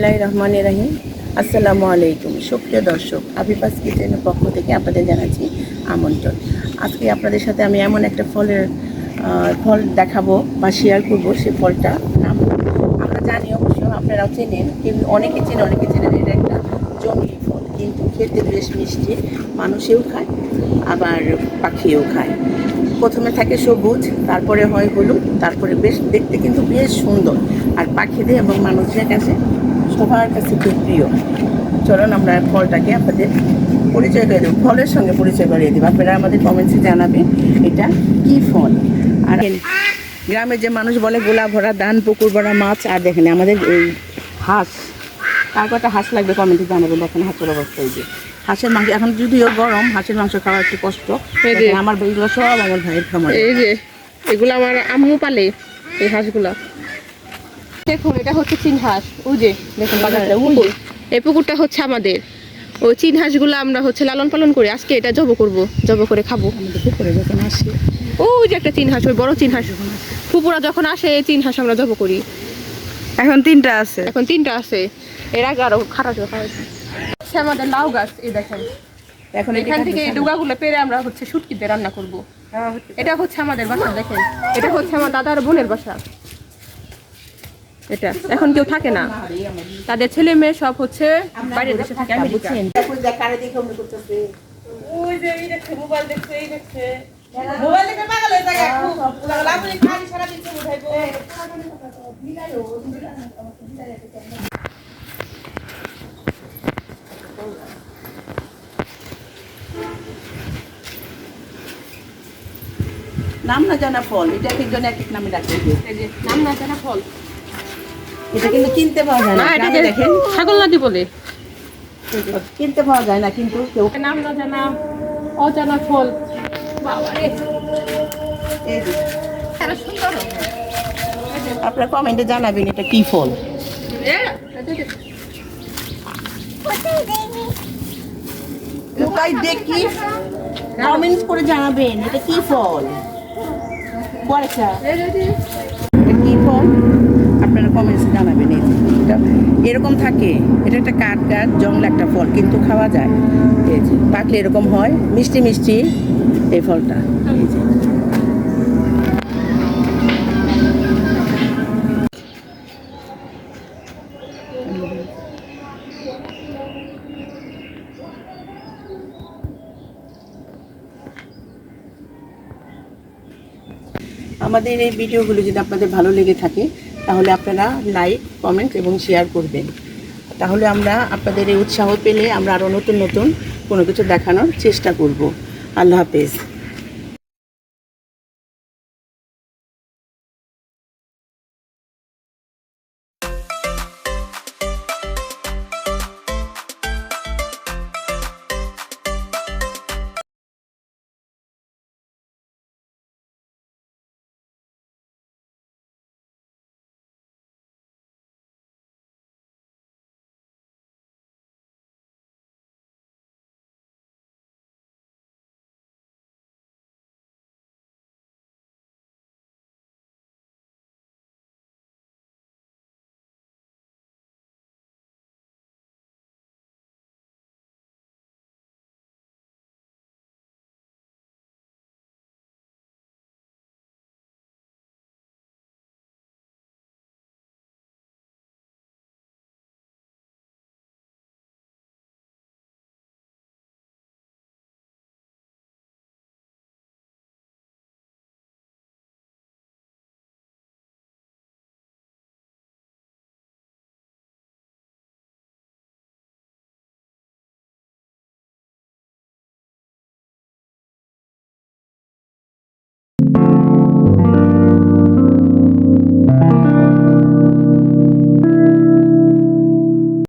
বিসমিল্লাহ রহমান রাহিম। আসসালামু আলাইকুম। সুপ্রিয় দর্শক আবিবাস কিচেনের পক্ষ থেকে আপনাদের জানাচ্ছি আমন্ত্রণ। আজকে আপনাদের সাথে আমি এমন একটা ফলের ফল দেখাবো বা শেয়ার করব সেই ফলটা নাম আমরা জানি অবশ্য, আপনারাও চেনেন কিন্তু অনেকে চেনে, অনেকে চেনেন এটা একটা জঙ্গলি ফল। কিন্তু খেতে বেশ মিষ্টি, মানুষেও খায়, আবার পাখিও খায়। প্রথমে থাকে সবুজ, তারপরে হয় হলুদ, তারপরে বেশ দেখতে কিন্তু বেশ সুন্দর। আর পাখিদের এবং মানুষের কাছে সবার কাছে খুব প্রিয়। চলুন আমরা ফলটাকে আপনাদের পরিচয় করে দেবো। ফলের সঙ্গে পরিচয় করিয়ে দেবো। আপনারা আমাদের কমেন্টসে জানাবেন এটা কি ফল। আর গ্রামে যে মানুষ বলে গোলা ভরা ধান পুকুর ভরা মাছ আর দেখেন আমাদের এই হাঁস তার কটা হাঁস লাগবে কমেন্টে জানাবেন। দেখেন হাঁসের অবস্থা এই যে। হাঁসের মাংস এখন যদিও গরম হাঁসের মাংস খাওয়া একটু কষ্ট। এই যে। আমার এইগুলো সব আমার ভাইয়ের খামার। এই যে এগুলো আমার আম্মু পালে এই হাঁসগুলা। দেখুন এটা হচ্ছে চীন হাঁস ওই যে দেখুন বাজারটা পুকুর। এই পুকুরটা হচ্ছে আমাদের। ওই চীন হাঁসগুলো আমরা হচ্ছে লালন পালন করি। আজকে এটা জব করব জব করে খাব। ওই যে একটা চীন হাঁস ওই বড় চীন পুকুরা যখন আসে এই চীন আমরা জব করি। এখন তিনটা আছে। এখন তিনটা আছে। এর আগে আরও খারাপ হচ্ছে আমাদের লাউ গাছ এই দেখেন। এখন এখান থেকে এই ডুগাগুলো পেরে আমরা হচ্ছে শুটকিতে রান্না করব। এটা হচ্ছে আমাদের বাসা দেখেন। এটা হচ্ছে আমার দাদার বোনের বাসা। এটা। এখন কেউ থাকে না। তাদের ছেলে মেয়ে সব হচ্ছে বাইরের দেশে থাকে নাম না জানা ফল এটা এক একজন এক এক নামে ডাকে যে নাম না জানা ফল। এটা কিন্তু কিনতে পাওয়া যায় না। না এটা দেখেন। ছাগল নাদি বলে। কিনতে পাওয়া যায় না কিন্তু কেউ নাম না জানা অজানা ফল। বাবা রে আপনারা কমেন্টে জানাবেন এটা কি ফল। তাই দেখি। কমেন্টস করে জানাবেন এটা কি ফল। পয়সা এই যে, এই যে, এটা কি ফল আপনারা কমেন্টসে জানাবেন, এই এরকম থাকে, এটা একটা কাঠ জঙ্গল একটা ফল কিন্তু খাওয়া যায়। পাকলে এরকম হয়, মিষ্টি মিষ্টি এই ফলটা। আমাদের এই ভিডিওগুলো যদি আপনাদের ভালো লেগে থাকে তাহলে আপনারা লাইক কমেন্ট এবং শেয়ার করবেন। তাহলে আমরা আপনাদের এই উৎসাহ পেলে আমরা আরও নতুন নতুন কোনো কিছু দেখানোর চেষ্টা করব। আল্লাহ হাফেজ।